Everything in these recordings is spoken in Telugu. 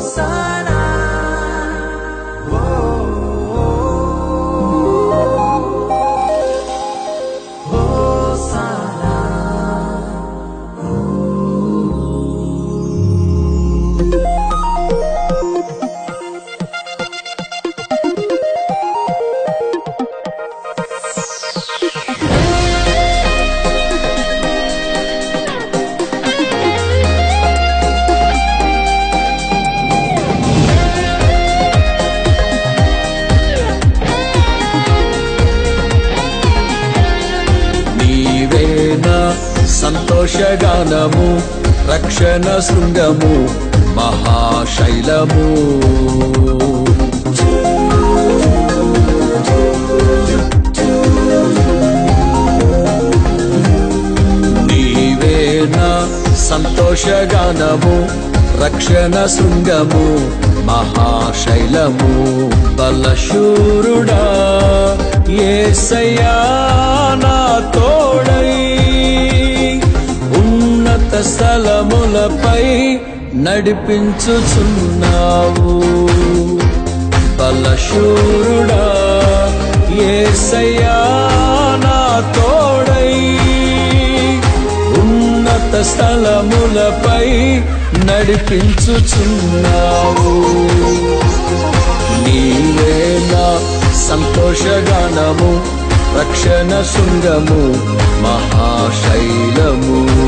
sun. సంతోషగానము రక్షణ శృంగము మహాశైలము. నీవేనా సంతోషగానము రక్షణ శృంగము మహాశైలము. బలశూరుడా ఏసయ్యా. నడిపించుచున్నావు. బలశూరుడా ఏసయ్యా నా తోడై. ఉన్నత స్థలములపై నడిపించుచున్నావు. నీవేనా సంతోషగానము రక్షణ శృంగము మహాశైలము.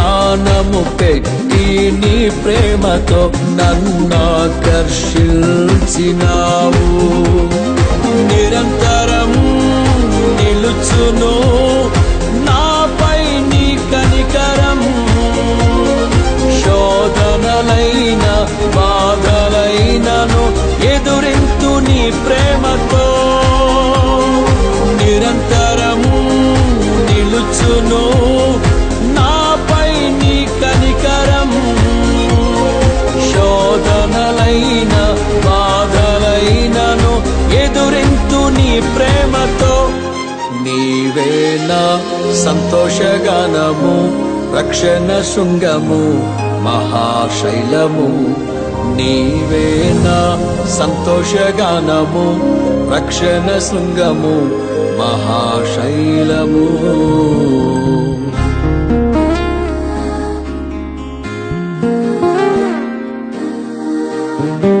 ప్రాణము పెట్టి నీ ప్రేమతో నన్నాకర్షించినావు. నిరంతరం నిలుచును నాపై నీ కనికరం శోధనలైన బాధలైనను ఎదురింతు నీ ప్రేమతో సంతోషగానము రక్షణ శృంగము మహాశైలము. నీవేనా సంతోషగానము రక్షణ శృంగము మహాశైలము. వేదన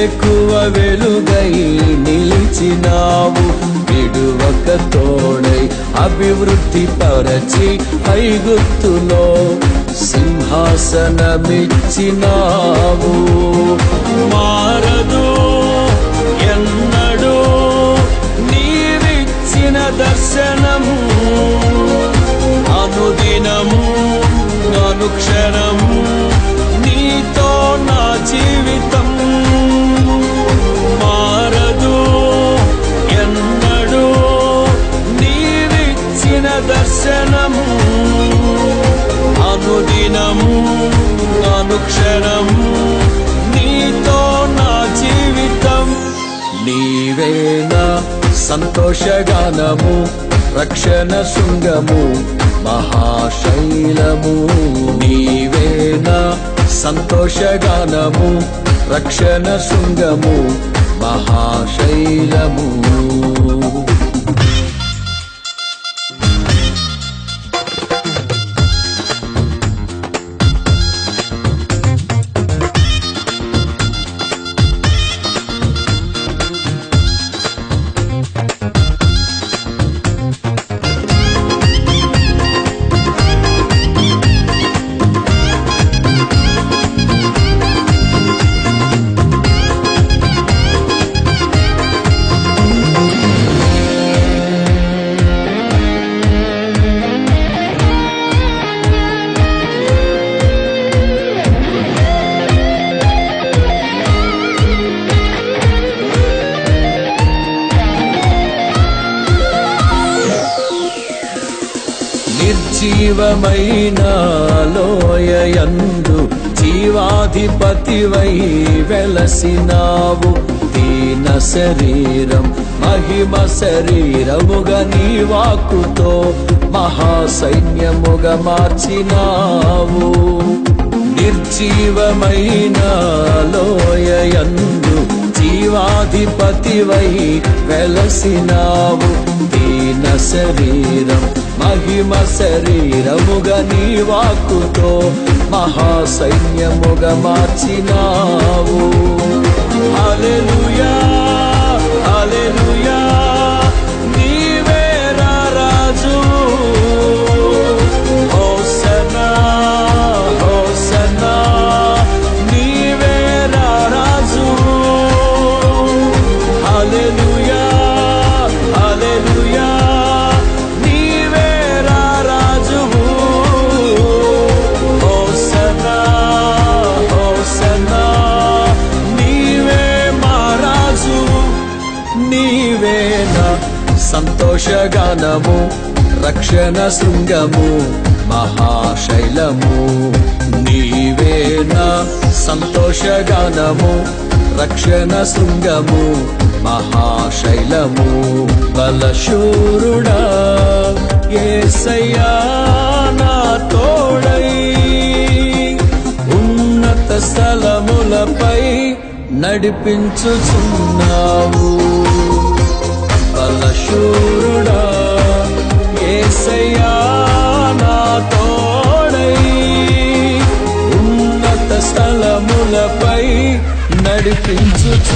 ఎక్కువ వెలుగై నిలిచినావు. విడువక తోడై అభివృద్ధి పరచి పైగుత్తులో సింహాసనమిచ్చినావు. సంతోషగానము రక్షణ శృంగము మహాశైలము. నీవేనా సంతోషగానము రక్షణ శృంగము మహాశైలము. నిర్జీవమైన లోయయందు జీవాధిపతివై వెలసినావు. దీన శరీరం మహిమ శరీరముగ నీ వాక్కుతో మహాసైన్యముగ మార్చినావు. నిర్జీవమైన లోయయందు జీవాధిపతివై వెలసినావు. దీన శరీరం మహిమ శరీరముగా నీ వాక్కుతో మహాసైన్యముగా మార్చినా నీవేనా? సంతోషగానము రక్షణ శృంగము మహాశైలము. నీవేనా? సంతోషగానము రక్షణ శృంగము మహాశైలము. బలశూరుడా ఏసయ్యా నా తోడై. ఉన్నత స్థలములపై నడిపించుచున్నావు. బలశూరుడా ఏసయ్యా నా తోడై. ఉన్నత స్థలములపై నడిపించుచున్నావు.